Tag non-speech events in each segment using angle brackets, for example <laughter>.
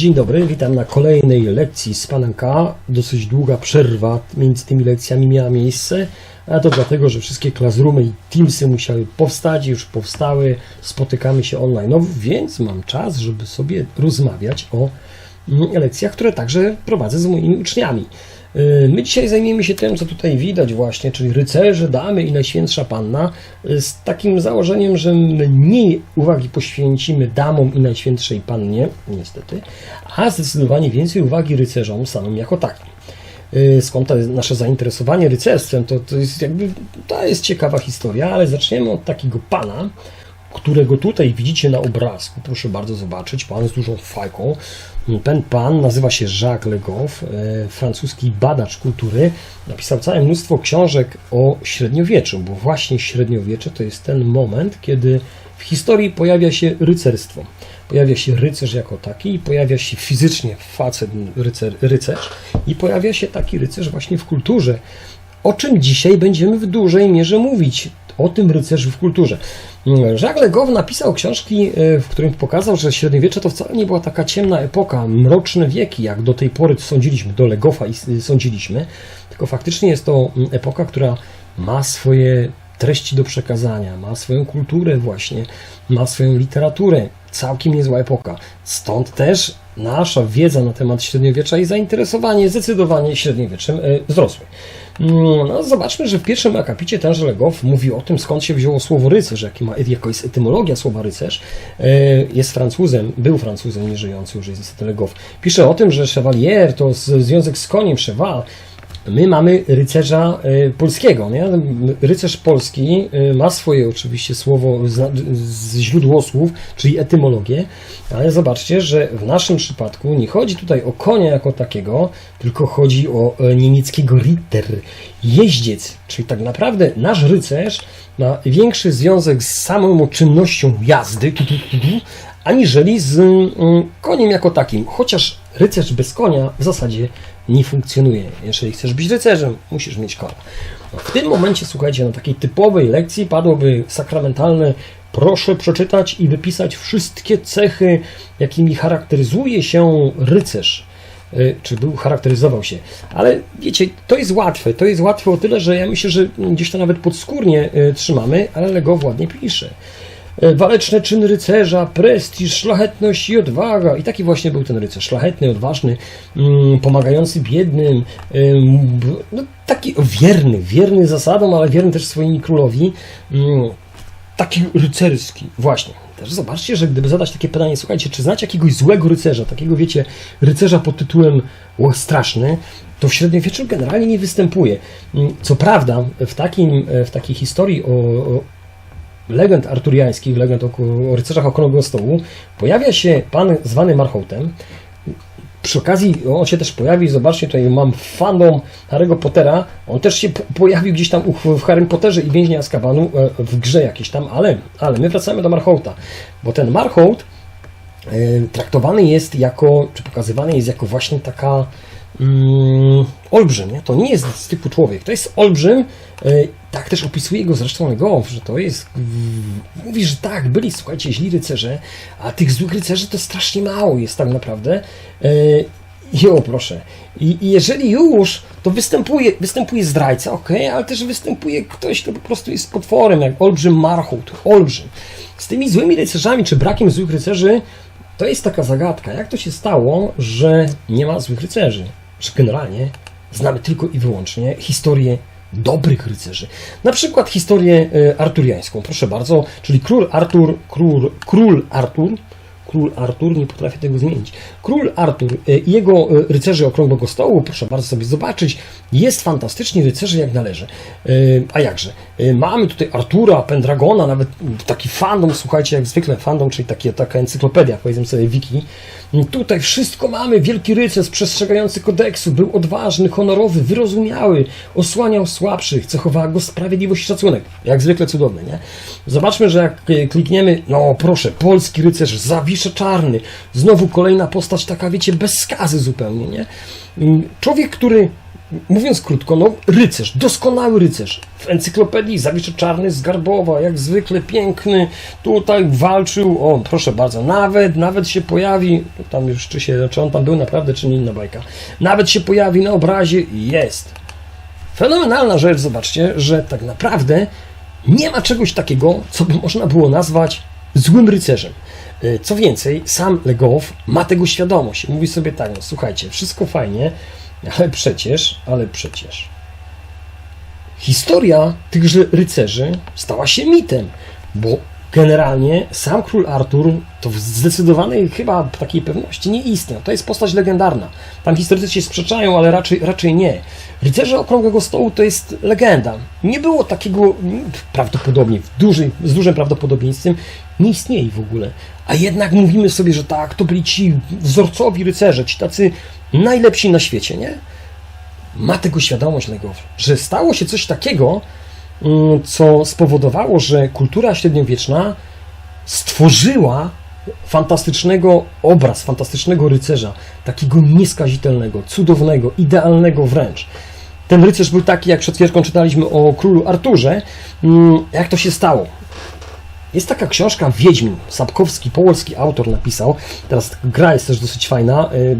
Dzień dobry, witam na kolejnej lekcji z panem K. Dosyć długa przerwa między tymi lekcjami miała miejsce, a to dlatego, że wszystkie classroomy i Teamsy musiały powstać, już powstały, spotykamy się online, no, więc mam czas, żeby sobie rozmawiać o mm, lekcjach, które także prowadzę z moimi uczniami. Yy, My dzisiaj zajmiemy się tym, co tutaj widać właśnie, czyli rycerze, damy i Najświętsza Panna, yy, z takim założeniem, że mniej uwagi poświęcimy damom i Najświętszej Pannie, niestety, a zdecydowanie więcej uwagi rycerzom samym jako takim. Yy, Skąd to nasze zainteresowanie rycerstwem, to, to jest jakby, to jest ciekawa historia, ale zaczniemy od takiego pana, którego tutaj widzicie na obrazku. Proszę bardzo zobaczyć, pan z dużą fajką. Ten pan nazywa się Jacques Legoff, e, francuski badacz kultury. Napisał całe mnóstwo książek o średniowieczu, bo właśnie średniowiecze to jest ten moment, kiedy w historii pojawia się rycerstwo. Pojawia się rycerz jako taki, pojawia się fizycznie facet, rycer, rycerz, i pojawia się taki rycerz właśnie w kulturze. O czym dzisiaj będziemy w dużej mierze mówić? O tym rycerzu w kulturze. Jacques Legoff napisał książki, e, w którym pokazał, że średniowiecze to wcale nie była taka ciemna epoka, mroczne wieki, jak do tej pory sądziliśmy, do Legoffa i sądziliśmy, tylko faktycznie jest to epoka, która ma swoje treści do przekazania, ma swoją kulturę właśnie, ma swoją literaturę. Całkiem niezła epoka. Stąd też nasza wiedza na temat średniowiecza i zainteresowanie zdecydowanie średniowieczem e, wzrosły. No, zobaczmy, że w pierwszym akapicie tenże Legoff mówi o tym, skąd się wzięło słowo rycerz, jaki ma, jaka jest etymologia słowa rycerz. E, Jest Francuzem, był Francuzem, nieżyjący już jest niestety Legoff. Pisze o tym, że chevalier to związek z koniem, cheval. My mamy rycerza e, polskiego. Nie? Rycerz polski e, ma swoje oczywiście słowo z, źródło słów, czyli etymologię, ale zobaczcie, że w naszym przypadku nie chodzi tutaj o konia jako takiego, tylko chodzi o e, niemieckiego Ritter, jeździec, czyli tak naprawdę nasz rycerz ma większy związek z samą czynnością jazdy, aniżeli z mm, koniem jako takim. Chociaż rycerz bez konia w zasadzie nie funkcjonuje. Jeżeli chcesz być rycerzem, musisz mieć konia. No, w tym momencie, słuchajcie, na takiej typowej lekcji padłoby sakramentalne proszę przeczytać i wypisać wszystkie cechy, jakimi charakteryzuje się rycerz y, czy był, charakteryzował się. Ale wiecie, to jest łatwe. To jest łatwe o tyle, że ja myślę, że gdzieś to nawet podskórnie y, trzymamy, ale Legow ładnie pisze. Y, Waleczne czyny rycerza, prestiż, szlachetność i odwaga. I taki właśnie był ten rycerz. Szlachetny, odważny, mm, pomagający biednym, no, taki wierny, wierny zasadom, ale wierny też swoimi królowi. Mm, taki rycerski, właśnie. Też zobaczcie, że gdyby zadać takie pytanie, słuchajcie, czy znacie jakiegoś złego rycerza, takiego wiecie, rycerza pod tytułem straszny, to w średniowieczu generalnie nie występuje. Mm, Co prawda, w, takim, w takiej historii o, o legend arturiańskich, legend o, o rycerzach okrągłego stołu, pojawia się pan zwany Marchotem, przy okazji on się też pojawi, zobaczcie, tutaj mam fandom Harry'ego Pottera, on też się po- pojawił gdzieś tam w Harrym Potterze i Więźnia Azkabanu e, w grze jakiejś tam, ale, ale my wracamy do Marchouta, bo ten Marchout e, traktowany jest jako, czy pokazywany jest jako właśnie taka mm, olbrzym, nie? to nie jest zwykły człowiek, to jest olbrzym, e, tak też opisuje go zresztą Legoff, że to jest, w- mówi, że tak, byli, słuchajcie, źli rycerze, a tych złych rycerzy to strasznie mało jest tak naprawdę. E, I o proszę, i, i jeżeli już, to występuje, występuje zdrajca, ok, ale też występuje ktoś, kto po prostu jest potworem, jak olbrzym Marchut, olbrzym. Z tymi złymi rycerzami, czy brakiem złych rycerzy, to jest taka zagadka. Jak to się stało, że nie ma złych rycerzy? Że generalnie znamy tylko i wyłącznie historię dobrych rycerzy. Na przykład historię e, arturiańską, proszę bardzo, czyli król Artur, król, król Artur, król Artur, nie potrafię tego zmienić. Król Artur e, i jego e, rycerzy okrągłego stołu, proszę bardzo sobie zobaczyć, jest fantastycznie rycerzy jak należy. A jakże? Mamy tutaj Artura, Pendragona, nawet taki fandom, słuchajcie, jak zwykle fandom, czyli taka encyklopedia, powiedzmy sobie wiki. Tutaj wszystko mamy. Wielki rycerz przestrzegający kodeksu, był odważny, honorowy, wyrozumiały, osłaniał słabszych, cechowała go sprawiedliwość i szacunek. Jak zwykle cudowny, nie? Zobaczmy, że jak e, klikniemy, no proszę, polski rycerz, zawisze czarny, znowu kolejna postać taka, wiecie, bez skazy zupełnie, nie? Mm, Człowiek, który mówiąc krótko, no rycerz, doskonały rycerz. W encyklopedii Zawiszy Czarny z Garbowa, jak zwykle piękny, tutaj walczył, o proszę bardzo, nawet, nawet się pojawi, tam już czy się, czy on tam był naprawdę, czy nie inna bajka, nawet się pojawi na obrazie i jest. Fenomenalna rzecz, zobaczcie, że tak naprawdę nie ma czegoś takiego, co by można było nazwać złym rycerzem. Y, Co więcej, sam Legow ma tego świadomość. Mówi sobie tak, no słuchajcie, wszystko fajnie, ale przecież, ale przecież. Historia tychże rycerzy stała się mitem, bo generalnie sam król Artur to w zdecydowanej chyba takiej pewności nie istniał. To jest postać legendarna. Tam historycy się sprzeczają, ale raczej, raczej nie. Rycerze Okrągłego Stołu to jest legenda. Nie było takiego prawdopodobnie, w dużej, z dużym prawdopodobieństwem nie istnieje w ogóle. A jednak mówimy sobie, że tak, to byli ci wzorcowi rycerze, ci tacy najlepsi na świecie, nie? ma tego świadomość Legow, że stało się coś takiego, co spowodowało, że kultura średniowieczna stworzyła fantastycznego obraz, fantastycznego rycerza, takiego nieskazitelnego, cudownego, idealnego wręcz. Ten rycerz był taki, jak przed chwileczką czytaliśmy o królu Arturze. Mm, Jak to się stało? Jest taka książka Wiedźmin, Sapkowski, polski autor napisał. Teraz gra jest też dosyć fajna. Y,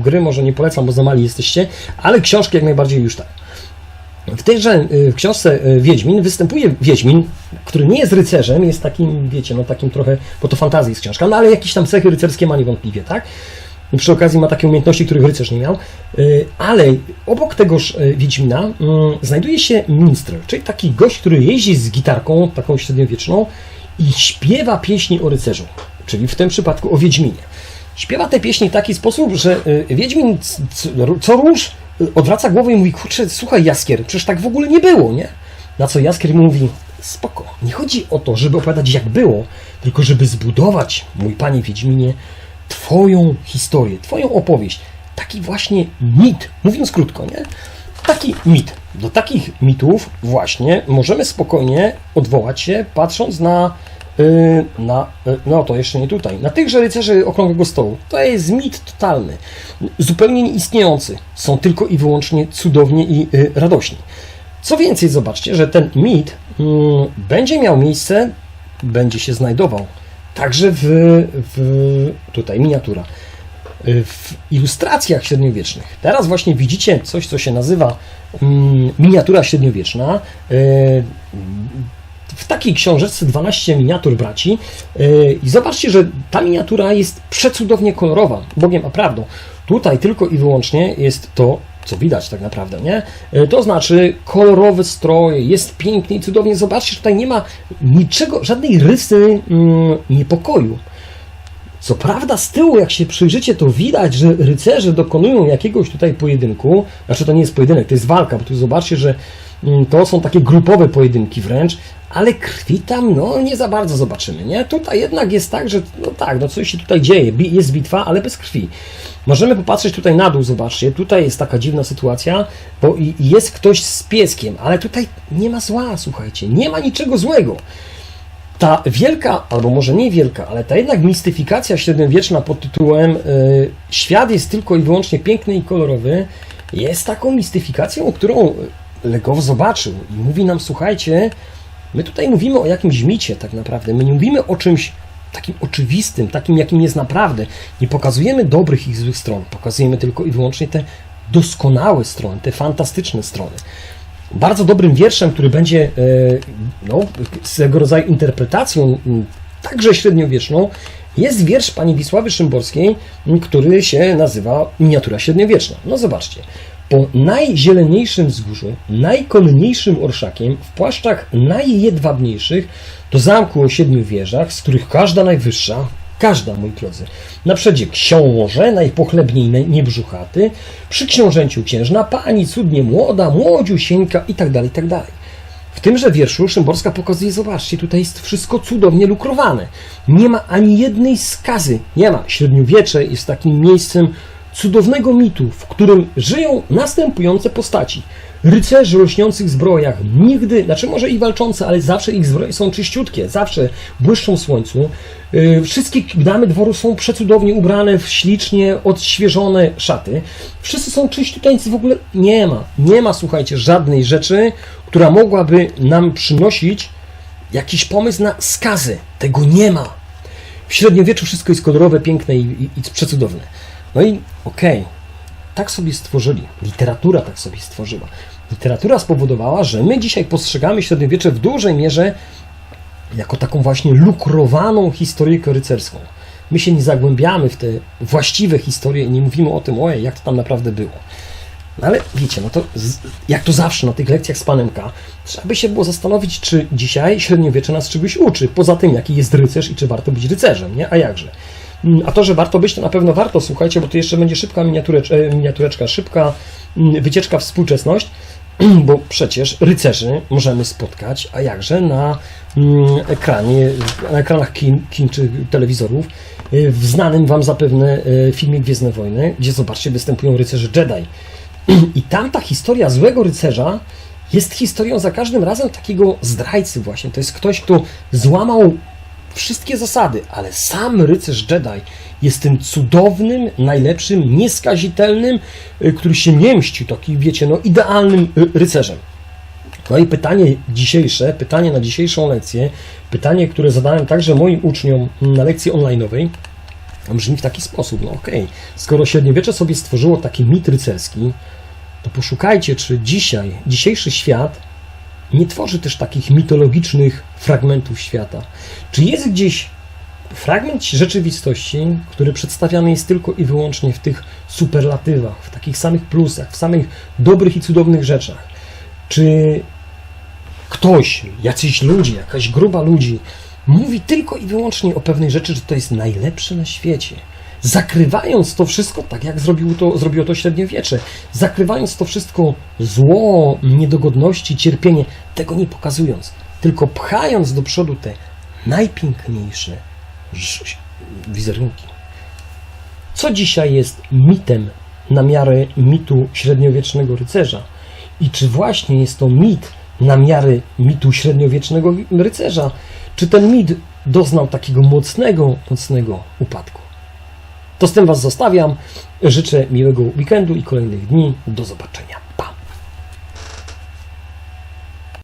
Gry może nie polecam, bo za mali jesteście, ale książki jak najbardziej już tak. W tejże y, w książce y, Wiedźmin występuje Wiedźmin, który nie jest rycerzem, jest takim, wiecie, no takim trochę, bo to fantazji jest książka, no ale jakieś tam cechy rycerskie ma niewątpliwie, tak? Przy okazji ma takie umiejętności, których rycerz nie miał. Y, Ale obok tegoż Wiedźmina mm, znajduje się minstrel, czyli taki gość, który jeździ z gitarką, taką średniowieczną i śpiewa pieśni o rycerzu, czyli w tym przypadku o Wiedźminie. Śpiewa te pieśni w taki sposób, że Wiedźmin co róż odwraca głowę i mówi, kurczę, słuchaj Jaskier, przecież tak w ogóle nie było, nie? Na co Jaskier mówi, spoko, nie chodzi o to, żeby opowiadać jak było, tylko żeby zbudować, mój panie Wiedźminie, twoją historię, twoją opowieść. Taki właśnie mit, mówiąc krótko, nie? Taki mit. Do takich mitów właśnie możemy spokojnie odwołać się, patrząc na, na yy, no to jeszcze nie tutaj, na tychże rycerzy Okrągłego Stołu. To jest mit totalny, zupełnie nieistniejący. Są tylko i wyłącznie cudowni i yy, radośni. Co więcej, zobaczcie, że ten mit mm, będzie miał miejsce, będzie się znajdował także w, w tutaj miniatura w ilustracjach średniowiecznych. Teraz właśnie widzicie coś, co się nazywa mm, miniatura średniowieczna. W takiej książeczce 12 miniatur braci. Y, I zobaczcie, że ta miniatura jest przecudownie kolorowa, Bogiem a prawdą. Tutaj tylko i wyłącznie jest to, co widać tak naprawdę, nie? Y, To znaczy kolorowe stroje, jest pięknie i cudownie. Zobaczcie, tutaj nie ma niczego, żadnej rysy mm, niepokoju. Co prawda z tyłu, jak się przyjrzycie, to widać, że rycerze dokonują jakiegoś tutaj pojedynku. Znaczy to nie jest pojedynek, to jest walka, bo tu zobaczcie, że to są takie grupowe pojedynki wręcz, ale krwi tam no nie za bardzo zobaczymy, nie? Tutaj jednak jest tak, że no tak, no coś się tutaj dzieje, jest bitwa, ale bez krwi. Możemy popatrzeć tutaj na dół, zobaczcie, tutaj jest taka dziwna sytuacja, bo jest ktoś z pieskiem, ale tutaj nie ma zła, słuchajcie, nie ma niczego złego ta wielka, albo może nie wielka, ale ta jednak mistyfikacja średniowieczna pod tytułem y, Świat jest tylko i wyłącznie piękny i kolorowy, jest taką mistyfikacją, którą Legow zobaczył i mówi nam, słuchajcie, my tutaj mówimy o jakimś micie tak naprawdę, my nie mówimy o czymś takim oczywistym, takim jakim jest naprawdę. Nie pokazujemy dobrych i złych stron, pokazujemy tylko i wyłącznie te doskonałe strony, te fantastyczne strony. Bardzo dobrym wierszem, który będzie e, no, swego rodzaju interpretacją, także średniowieczną, jest wiersz pani Wisławy Szymborskiej, który się nazywa Miniatura średniowieczna. No zobaczcie. Po najzieleniejszym wzgórzu, najkonniejszym orszakiem, w płaszczach najjedwabniejszych, do zamku o siedmiu wieżach, z których każda najwyższa, każda, moi drodzy, na przedzie książę, najpochlebniej naj- niebrzuchaty, przy książęciu księżna, pani cudnie młoda, młodziusieńka i tak dalej, i tak dalej. W tymże wierszu Szymborska pokazuje, zobaczcie, tutaj jest wszystko cudownie lukrowane. Nie ma ani jednej skazy, nie ma. Średniowiecze jest takim miejscem cudownego mitu, w którym żyją następujące postaci. rycerzy lśniących zbrojach nigdy, znaczy może i walczące, ale zawsze ich zbroje są czyściutkie, zawsze błyszczą w słońcu. Yy, Wszystkie damy dworu są przecudownie ubrane w ślicznie odświeżone szaty. Wszyscy są czyściuteńcy, w ogóle nie ma, nie ma, słuchajcie, żadnej rzeczy, która mogłaby nam przynosić jakiś pomysł na skazy. Tego nie ma. W średniowieczu wszystko jest kolorowe, piękne i, i, i przecudowne. No i okej, tak sobie stworzyli. Literatura tak sobie stworzyła. Literatura spowodowała, że my dzisiaj postrzegamy średniowiecze w dużej mierze jako taką właśnie lukrowaną historyjkę rycerską. My się nie zagłębiamy w te właściwe historie i nie mówimy o tym, ojej, jak to tam naprawdę było. No ale wiecie, no to z, jak to zawsze na tych lekcjach z panem K, trzeba by się było zastanowić, czy dzisiaj średniowiecze nas czegoś uczy, poza tym, jaki jest rycerz i czy warto być rycerzem, nie? A jakże? Mm, A to, że warto być, to na pewno warto, słuchajcie, bo to jeszcze będzie szybka miniatureczka, miniatureczka szybka mm, wycieczka współczesność, <clears throat> bo przecież rycerzy możemy spotkać, a jakże na mm, ekranie, na ekranach kin, kin czy telewizorów, y, w znanym Wam zapewne y, filmie Gwiezdne Wojny, gdzie zobaczcie, występują rycerze Jedi. <clears throat> I tamta historia złego rycerza jest historią za każdym razem takiego zdrajcy właśnie. To jest ktoś, kto złamał wszystkie zasady, ale sam rycerz Jedi jest tym cudownym, najlepszym, nieskazitelnym, y, który się nie mści, taki wiecie, no idealnym y, rycerzem. No i pytanie dzisiejsze, pytanie na dzisiejszą lekcję, pytanie, które zadałem także moim uczniom na lekcji online'owej, brzmi w taki sposób, no okej, skoro średniowiecze sobie stworzyło taki mit rycerski, to poszukajcie, czy dzisiaj, dzisiejszy świat nie tworzy też takich mitologicznych fragmentów świata. Czy jest gdzieś fragment rzeczywistości, który przedstawiany jest tylko i wyłącznie w tych superlatywach, w takich samych plusach, w samych dobrych i cudownych rzeczach? Czy ktoś, jacyś ludzie, jakaś grupa ludzi mówi tylko i wyłącznie o pewnej rzeczy, że to jest najlepsze na świecie? Zakrywając to wszystko, tak jak zrobiło to, zrobiło to średniowiecze, zakrywając to wszystko zło, niedogodności, cierpienie, tego nie pokazując, tylko pchając do przodu te najpiękniejsze wizerunki. Co dzisiaj jest mitem na miarę mitu średniowiecznego rycerza? I czy właśnie jest to mit na miarę mitu średniowiecznego rycerza? Czy ten mit doznał takiego mocnego, mocnego upadku? To z tym Was zostawiam. Życzę miłego weekendu i kolejnych dni. Do zobaczenia.